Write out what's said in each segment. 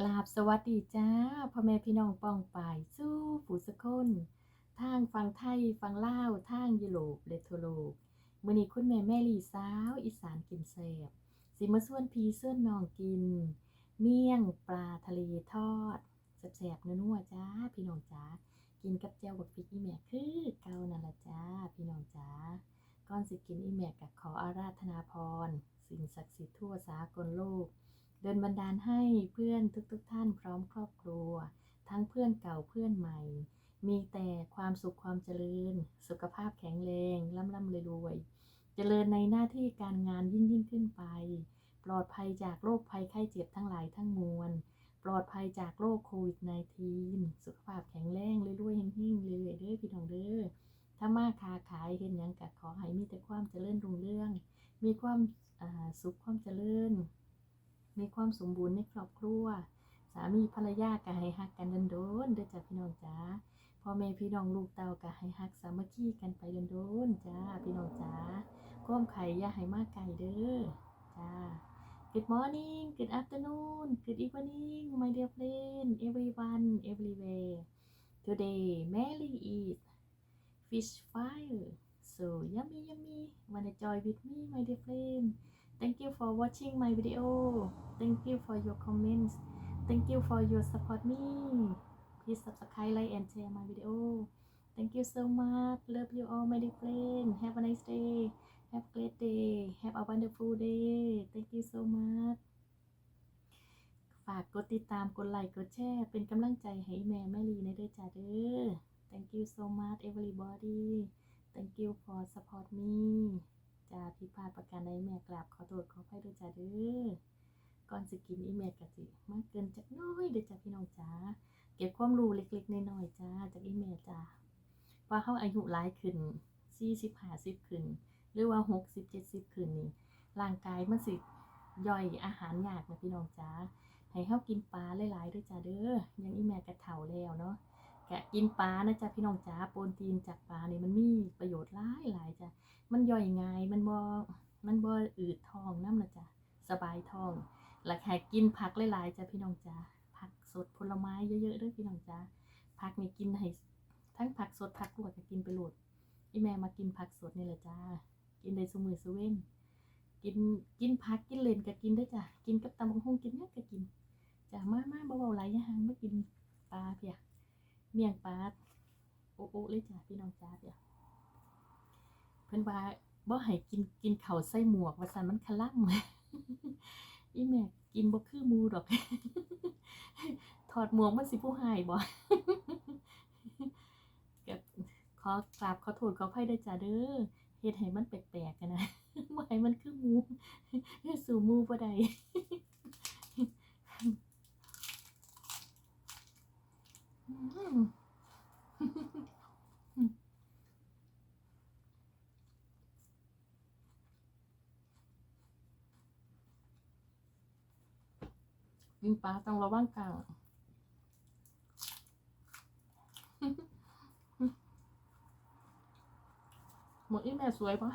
กราบสวัสดีจ้าพ่อแม่พี่น้องป้องป่ายสู้ผู้สะคนทางฟังไทยฟังลาวทางยุโรปและทวโลกมื้อนี้คุณแม่แม่ลีสาว อีสานกินแซ่บสิมาส่วนพี่ส่วนน้องกิน เมี่ยงปลาทะเลทอดแซ่บๆนัวๆจ้า พี่น้องจ้ากินกับแจ่วบักพริกอีแม่คือเก่านั่นละจ้า พี่น้องจ้าก่อนสิกินอีแม่ก็ขออาราธนาพร สิ่งศักดิ์สิทธิ์ทั่วสากลโลก ดินบันดาลให้เพื่อนทุกๆทท่านพร้อมครอบครัว ทั้งเพื่อนเก่าเพื่อนใหม่ มีแต่ความสุขความเจริญ สุขภาพแข็งแรงร่ำร่ำรวยรวยเจริญในหน้าที่การงานยิ่งยิ่งขึ้นไป ปลอดภัยจากโรคภัยไข้เจ็บทั้งหลายทั้งมวลปลอดภัยจากโรคโควิด -19 สุขภาพแข็งแรงรวยๆเฮงๆเรื่อยเด้อพี่น้องเด้อถ้ามาค้าขายเห็นหยังก็ขอให้มีแต่ความเจริญรุ่งเรือง มีความสุขความเจริญ มีความสมบูรณ์ในครอบครัว สามีภรรยาก็ให้ฮักกันโดนๆเด้อจ้ะพี่น้องจ้าพ่อแม่พี่น้องลูกเต้าก็ให้ฮักสามัคคีกันไปโดนๆจ้าพี่น้องจ้าความไข่ย่าให้มากไก่เด้อจ้า Good morning Good afternoon Good evening my dear friend everyone everywhere today Mary eat fish fire so yummy yummy wanna join with me my dear friend Thank you for watching my video. Thank you for your comments. Thank you for your support me. Please subscribe, like, and share my video. Thank you so much. Love you all, my dear friend. Have a nice day. Have a great day. Have a wonderful day. Thank you so much. ฝากกดติดตามกดไลค์กดแชร์เป็นกำลังใจให้แม่แม่ลีในเด้อจ้าเด้อ Thank you so much everybody. Thank you for support me. าดประการใดแม่กราบขอโทษขออภัยด้วยจ้าเด้อก่อนสิกินอีแม่กะสิมากเกินจักน้อยเด้อจ้าพี่น้องจ้าเก็บความรู้เล็กๆน้อยๆจ้าจากอีแม่จ้าว่าเขาอายุหลายขึ้น40 50ขึ้น หรือว่า60 70ขึ้นนี่ร่างกายมันสิย่อยอาหารยากนะพี่น้องจ้าให้เฮากินปลาหลายๆด้วยจ้าเด้อยังอีแม่กะเฒ่าแล้วเนาะ แกะกินปลานะจ้าพี่น้องจ้าโปรตีนจากปลาเนี่ยมันมีประโยชน์หลายหลายจ้ามันย่อยง่ายมันบ่มันบ่อืดท้องน้ำนะจ๊ะสบายท้องแล้วแค่กินผักหลายๆจ้ะพี่น้องจ้าผักสดผลไม้เยอะๆด้วยพี่น้องจ้าผักนี่กินให้ทั้งผักสดผักลวกก็กินไปโหลดอีแม่มากินผักสดนี่แหละจ้ากินได้ซุมือซเว้นกินกินผักกินเลนก็กินได้จ้ะกินกับตำบักหุ่งกินหยังก็กินจ้ะมามาเบาๆหลายอย่างมากินปลาเพีย เมี่ยงปลาโอ๊ะๆเลยจ้ะพี่น้องจ้าเพียวเพิ่นว่าบ่ให้กินกินเข้าวใส่หมวกว่าซั่นมันคลั่มอีแม่กินบ่คือมูดอก ถอดหมวกมันสิผู้หายบ่ก็ขอกราบขอโทษขออภัยด้วยจ้าเด้อเฮ็ดให้มันแปลกๆกันนะบ่ให้มันคือมูสู่มูบ่ได้ อืม กินปลาต้องระวังกลางหมดอีแม่สวยปะ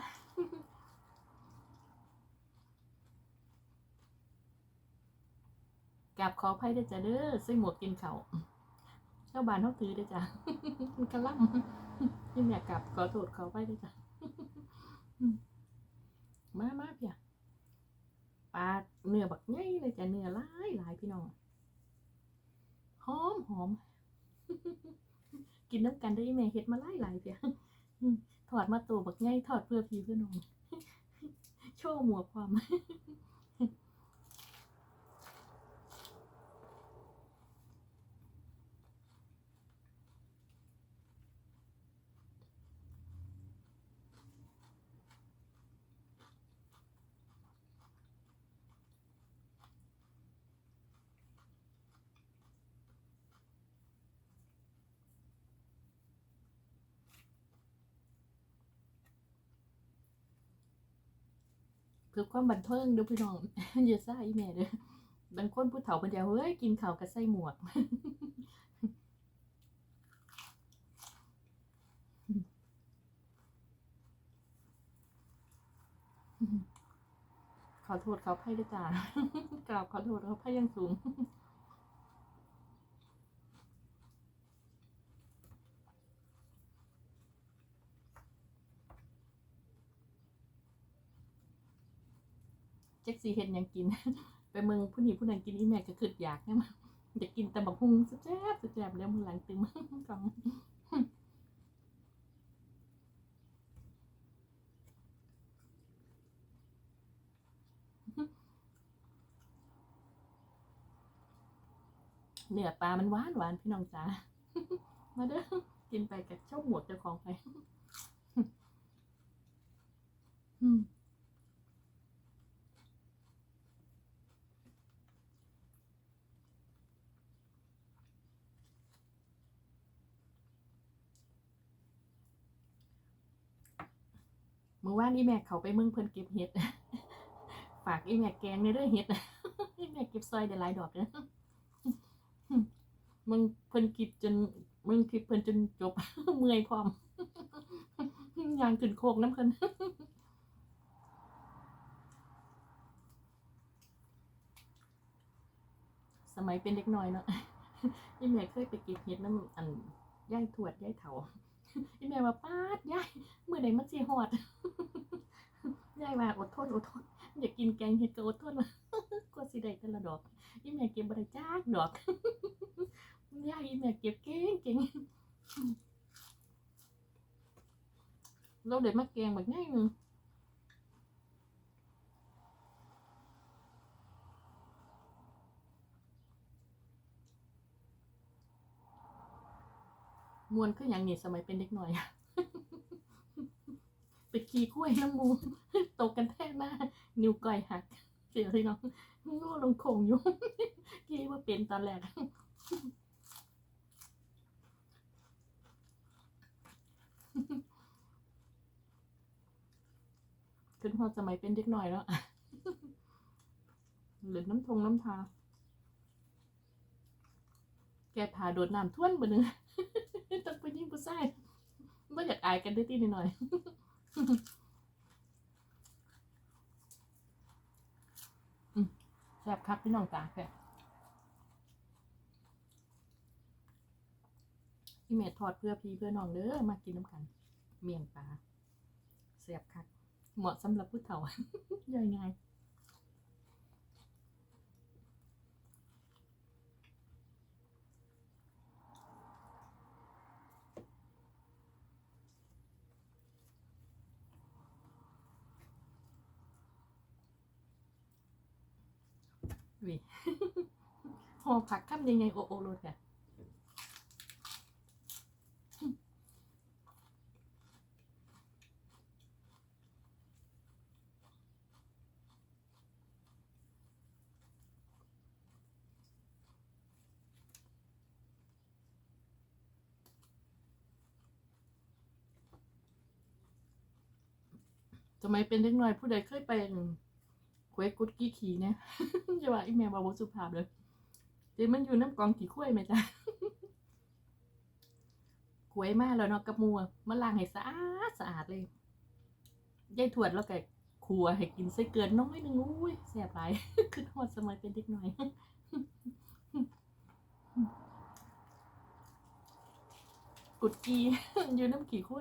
กลับขออภัยด้วยจ้ะเด้อซึ่หมวกกินเขาเจ้าบ้านเขาถือด้วยจ้ะมันกระล่ำนี่แม่กลับขอโทษขออภัยด้วยจ้ะมามาเพีย ปลาเนื้อบักไงเลยจ้ะเนื้อหลายหลายพี่น้องหอมหอมกินน้ำกันได้แม่เฮ็ดมาหลายหลายเพียถอดมาตัวบักไงถอดเพื่อพี่เพื่อน้องโชว์หมวกความ เพื่อความบันเทิงเด้อพี่น้องอย่าซ่าอีแม่เด้อบางคนผู้เฒ่าเพิ่นจะเฮ้ยกินข้าวกับไส้หมวกขอโทษเขาไพ่ด้วยจ้ากราบขอโทษเขาไพ่ยังสูง แจ็คซีเห็นยังกิน ไปเมืองผู้นี้ผู้นั้นกินอีแม่ก็คืออยากนะมันจะกินแต่บักฮุงแซ่บแซ่บแล้วมือหลังตึงกองเนื้อปลามันหวานหวานพี่น้องจ๋า มาเด้อกินไปกับเจ้าหมวดเจ้าของไป อืม มื่อวานอีแม่เขาไปเมืองเพิ่นเก็บเห็ด ฝากอีแม่แกงในเรื่องเห็ดอีแม่เก็บซอยได้หลายดอกเด้อมึงเพิ่นคิดจนมึงคิดเพิ่นจนจบเมื่อยพร้อมยางขึ้นโคกน้ำเพิ่นสมัยเป็นเด็กน้อยเนาะอีแม่เคยไปเก็บเห็ดน้ำอันย่ายถวดย่ายเถา อีแม่ว่าป้าดยายเมื่อใดมันสิหอดยายว่าอดทนอดทนอยากกินแกงเห็ดก็อดทนกว่าสิได้แต่ละดอกอีแม่เก็บบ่ได้จักดอกยายอีแม่เก็บเก่งเก่งเราเด็ดมาแกงแบบง่ายนึง มวนคืออย่างนี้สมัยเป็นเด็กหน่อยไปขี่กล้วยน้ำมูตกกันแท่หน้านิ้วก้อยหัก เสียเลยเนาะโง่ลงโขงอยู่ขี่ว่าเป็นตอนแรกขึ้นพอสมัยเป็นเด็กหน่อยแล้วหรือน้ำทงน้ำทา แกพาโดดน้ำท่วนบ่เนึง ต้องไปยิงผู้ชายไม่อยากอายกันได้ตีหน่อยๆอืมแซ่บคักพี่น้องตาแค่พี่เมททอดเพื่อพี่เพื่อน้องเด้อมากินน้ำกัน เมี่ยงปลาแซ่บคักเหมาะสำหรับผู้เฒ่าย่อยง่าย วิห่อผักข้ามยังไงโอโอโรดค่ะสมัยเป็นเด็กน้อยผู้ใดเคยไปค วยกุดกี้ขี่เนี่ยจะว่าอีแม่บาบสุภาพเลยเดี๋ยวมันอยู่น้ำกองกี่ข้วยไหมจ๊ะขวยมากแล้วเนาะกับมัวมาล้างให้สะอาดสะอาดเลยยายถวดแล้วก็ครัวให้กินใส่เกลือน้อยหนึ่งอุ้ยแสบหลายคือทอดสมัยเป็นเด็กหน้อยกุดกีอยู่น้ำกี่ข้ว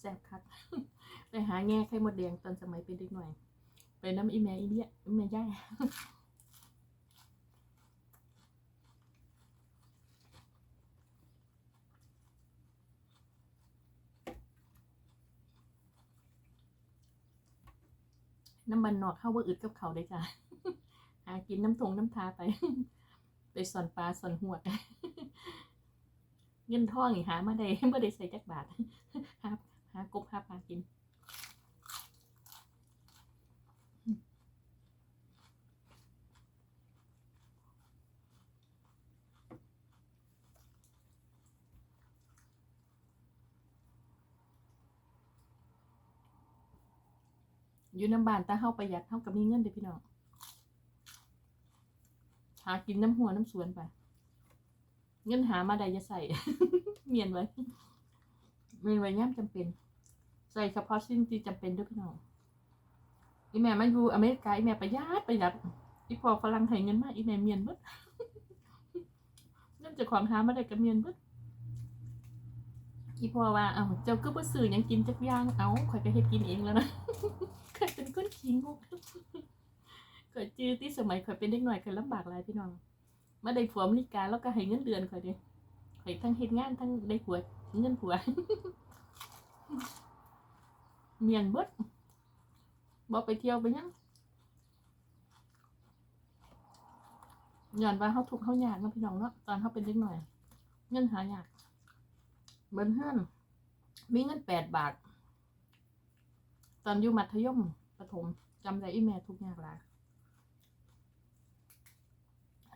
แซ่บคักไปหาแง่ไข่มดแดงตอนสมัยเป็นเด็กหน่อย ไปน้ำอีแม่อีเลียอีแม่ย่าน้ำมันนอกเข้าว่าอึดกับเขาได้จ้ะหากินน้ำทงน้ำทาไป ไปสอนปลาสอนหัวเงินทองอีหามาได้ไม่ได้ใส่จักบาทหา หากบหาปลากินอยู่น้ำบานตาเฮาประหยัดเฮากับมีเงินเด้พี่น้องหากินน้ำหัวน้ำสวนไป เงินหามาได้จะใส่ เมียนไว้ เมียนไว้ย่ำจำเป็น ใส่เฉพาะสิ่งที่จำเป็นด้วยพี่น้องอีแม่มาอยู่อเมริกาอีแม่ประหยัดประหยัดอีพอฝรั่งให้เงินมากอีแม่เมียนเบิดเงินจะของหามาได้กับเมียนเบิดอีพอว่า เอ้าเจ้าก็บ่ซื้อยังกินจักย่างเอ้าข่อยก็เฮ็ดกินเองแล้วนะข่อยเป็นคนขี้งกข่อยจื้อที่สมัยข่อยเป็นเด็กหน้อยข่อยลำบากหลายพี่น้องมาได้ผัวอเมริกาแล้วก็ให้เงินเดือนข่อยเด้ข่อยทั้งเฮ็ดงานทั้งได้ผัว เงินผัว เมียนเบิดบ่ไปเที่ยวไปยังย้อนว่าเฮาทุกเฮายากเนาะพี่น้องเนาะตอนเฮาเป็นเด็กหน้อย เงินหายากเบิ้นเฮือนมีเงินแปดบาท ตอนอยู่มัธยมประถมจำได้อีแม่ทุกอย่างลาย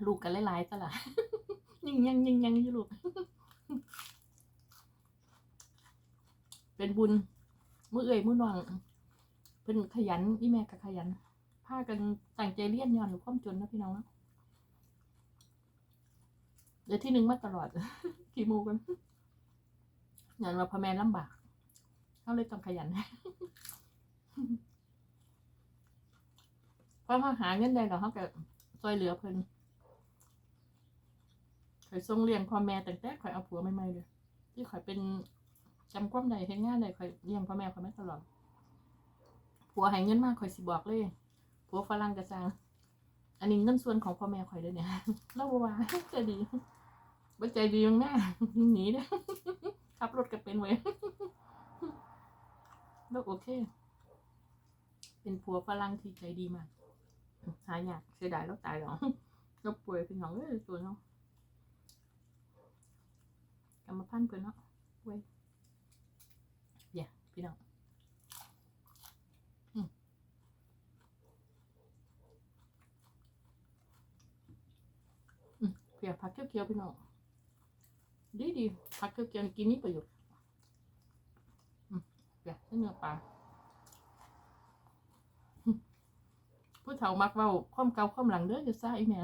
ลูกกันหลายๆตะละยังยังยังยังอยู่ลูก เป็นบุญมือเอ่ยมือน้องเป็นขยันอีแม่ก็ขยันพากันตั้งใจเรียนย้อนความจนนะพี่น้องนะเดี๋ยวที่หนึ่งมาตลอดกี่โมงกันงานว่าพ่อแม่ลำบากเขาเลยต้องขยันเพราะเขาหาเงินได้แล้วเขาก็ช่วยเหลือเพิ่นข่อยส่งเลี้ยงพ่อแม่ตั้งแต่ข่อยเอาผัวใหม่ๆเลยที่ข่อยเป็น จำความใดเห็นงานใดข่อยเลี้ยงพ่อแม่ข่อยมาตลอดผัวให้เงินมากข่อยสิบอกเลยผัวฝรั่งกระซังอันนี้เงินส่วนของพ่อแม่ข่อยด้วยเนี่ยเล่าว่าใจดีบ่ใจดียังหน้าหนีเด้อขับรถก็เป็นเว้ยแล้วโอเค เป็นผัวฝรั่งที่ใจดีมากหายากเสียดายแล้วตายหรอแล้วป่วยเป็นหนองเอ้ยตัวเนาะกรรมพันธุ์เพิ่นเนาะเว้ย พี่น้องอือืมเพียผักเขียวๆพี่น้องดีดีผักเขียวๆกินนี่ประโยชน์อืมเพียเนื้อปลาผู้เฒ่ามักเว้าความเก่าความหลังเด้อจะซ่าอีแม่